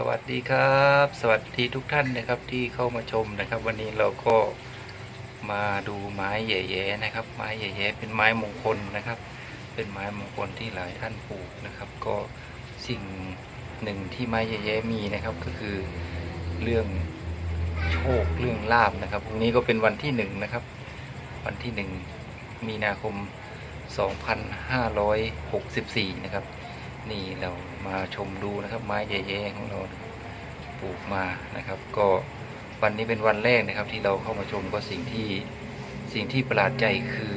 สวัสดีครับ สวัสดีทุกท่านนะครับที่เข้ามาชมนะครับ วันนี้เราก็มาดูไม้แย่ๆนะครับ ไม้แย่ๆเป็นไม้มงคลนะครับ เป็นไม้มงคลที่หลายท่านปลูกนะครับ ก็สิ่งหนึ่งที่ไม้แย่ๆมีนะครับก็คือเรื่องโชคเรื่องลาบนะครับพรุ่งนี้ก็เป็นวันที่หนึ่งนะครับ วันที่หนึ่งมีนาคม 2564 นะครับ นี่เรามาชมดูนะครับ ไม้แย่ๆของเราปลูกมานะครับ ก็วันนี้เป็นวันแรกนะครับ ที่เราเข้ามาชมก็สิ่งที่สิ่งที่ประหลาดใจคือ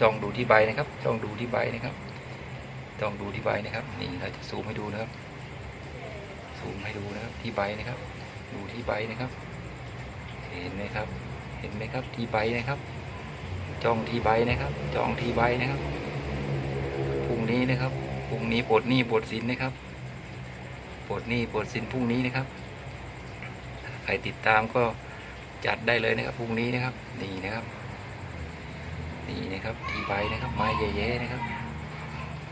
จองดูที่ใบนะครับจองดูที่ใบนะครับจองดูที่ใบนะครับ นี่เราจะซูมให้ดูนะครับซูมให้ดูนะครับที่ใบนะครับ ดูที่ใบนะครับ เห็นไหมครับ เห็นไหมครับที่ใบนะครับจองที่ใบนะครับจองที่ใบนะครับพรุ่งนี้นะครับ พรุ่งนี้ปลดหนี้ปลดสินนะครับปลดหนี้ปลดสินพรุ่งนี้นะครับ ใครติดตามก็จัดได้เลยนะครับพรุ่งนี้นะครับนี่นะครับนี่นะครับที่ใบนะครับไม้แย่ๆนะครับ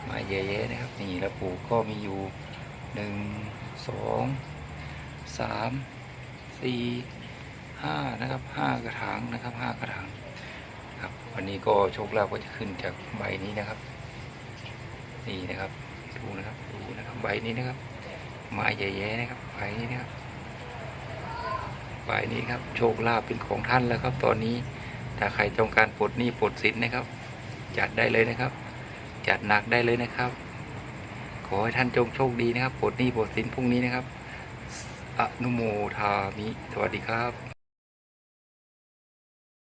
ไม้แย่ๆนะครับนี่แล้วปลูกก็มีอยู่หนึ่งสองสามสี่ห้านะครับห้ากระถางนะครับห้ากระถางครับวันนี้ก็โชคลาภก็จะขึ้นจากใบนี้นะครับ นี่นะครับดูนะครับดูนะครับใบนี้นะครับไม้แย่ๆนะครับใบนี้นะครับใบนี้ครับโชคลาภเป็นของท่านแล้วครับ ตอนนี้ถ้าใครต้องการปลดหนี้ปลดสินนะครับ จัดได้เลยนะครับ จัดหนักได้เลยนะครับ ขอให้ท่านจงโชคดีนะครับปลดหนี้ปลดสินพรุ่งนี้นะครับอนุโมทามิสวัสดีครับ